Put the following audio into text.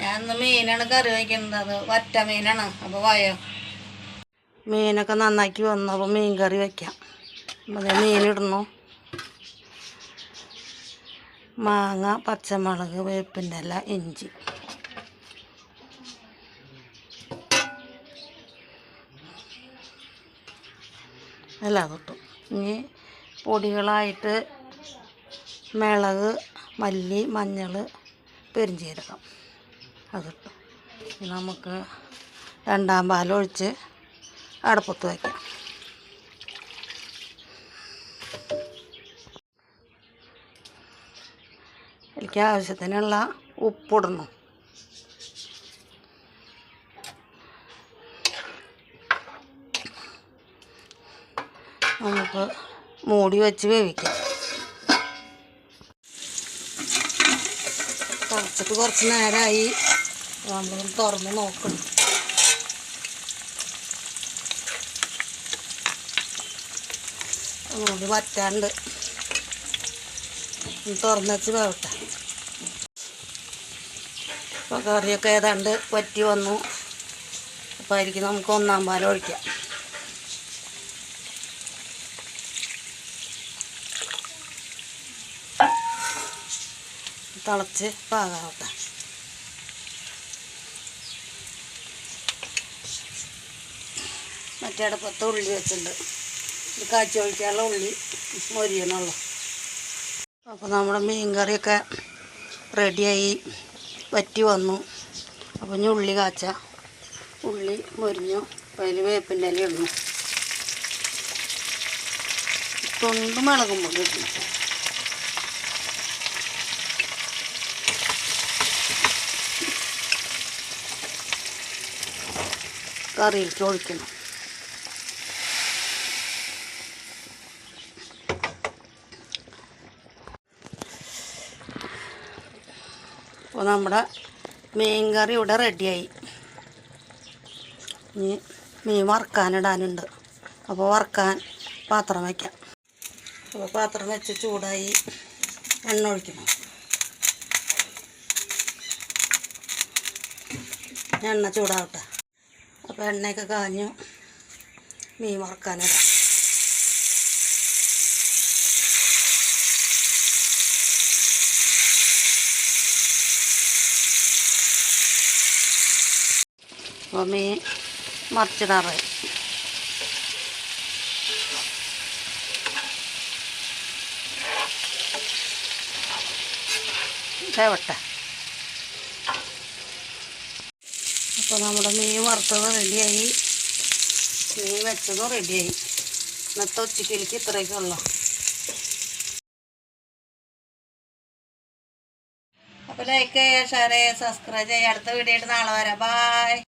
ഞാൻ ഇന്ന് മീനാണ് കറി വയ്ക്കുന്നത് അത് വറ്റ മീനാണ്. അപ്പോൾ വായോ. മീനൊക്കെ നന്നാക്കി വന്നു അപ്പോൾ മീൻ കറി വയ്ക്കാം ദേ മീനിടുന്നു മാങ്ങ പച്ചമുളക് വേപ്പിന്റെ ഇല ഇഞ്ചി. എല്ലാം കിട്ടും ഇനി പൊടികളായിട്ട് മിളക് മല്ലി മഞ്ഞൾ പെരിഞ്ചീരകം. അതിട്ടു നമുക്ക് രണ്ടാം പാലൊഴിച്ച് അടപ്പത്ത് വയ്ക്കാം. എനിക്ക് ആവശ്യത്തിനുള്ള ഉപ്പിടണം. നമുക്ക് മൂടി വെച്ച് വേവിക്കാം. കുറച്ചിട്ട് കുറച്ച് നേരമായി നമ്മൾ തുറന്ന് നോക്കണം. മൂടി വറ്റാണ്ട് തുറന്ന് വെച്ച് വേവട്ടെ. അപ്പോൾ കറിയൊക്കെ ഏതാണ്ട് വറ്റി വന്നു. അപ്പോൾ ആയിരിക്കും നമുക്ക് ഒന്നാം പാലം ഒഴിക്കാം. തിളച്ച് പാകാവട്ടെ. മറ്റേ അടുപ്പത്ത് ഉള്ളി വെച്ചിട്ടുണ്ട്. ഇത് കാച്ചി ഒഴിക്കാനുള്ള ഉള്ളി മൊരിയണുള്ളു. അപ്പോൾ നമ്മുടെ മീൻ കറിയൊക്കെ റെഡിയായി വറ്റി വന്നു. അപ്പോൾ ഇനി ഉള്ളി കാച്ച. ഉള്ളി മൊരിഞ്ഞു അപ്പോൾ അതിൽ വേപ്പിന്റെ ഇല ഇടുന്നു. തൊണ്ട് മുളകും പൊടി കറിയിലേക്ക് ഒഴിക്കണം. അപ്പോൾ നമ്മുടെ മീൻ കറി ഇവിടെ റെഡിയായി. ഇനി മീൻ വറുക്കാനിടാനുണ്ട്. അപ്പോൾ വറുക്കാൻ പാത്രം വയ്ക്കാം അപ്പോൾ പാത്രം വെച്ച് ചൂടായി എണ്ണ ഒഴിക്കണം. എണ്ണ ചൂടാവട്ടെ. അപ്പോൾ എണ്ണയൊക്കെ കാഞ്ഞു മീൻ വറുക്കാനിടാം. അപ്പോൾ മീൻ മറിച്ചിടാറായി വേവട്ടെ അപ്പോൾ നമ്മുടെ മീൻ വറുത്തത് റെഡിയായി. മീൻ വെച്ചതും റെഡിയായി. ഇന്നത്തെ ഉച്ചക്കിലേക്ക് ഇത്രയൊക്കെ ഉള്ളു. അപ്പോൾ ലൈക്ക് ചെയ്യുക ഷെയർ ചെയ്യുക സബ്സ്ക്രൈബ് ചെയ്യുക അടുത്ത വീഡിയോ ആയിട്ട് നാളെ വരാം. ബായ്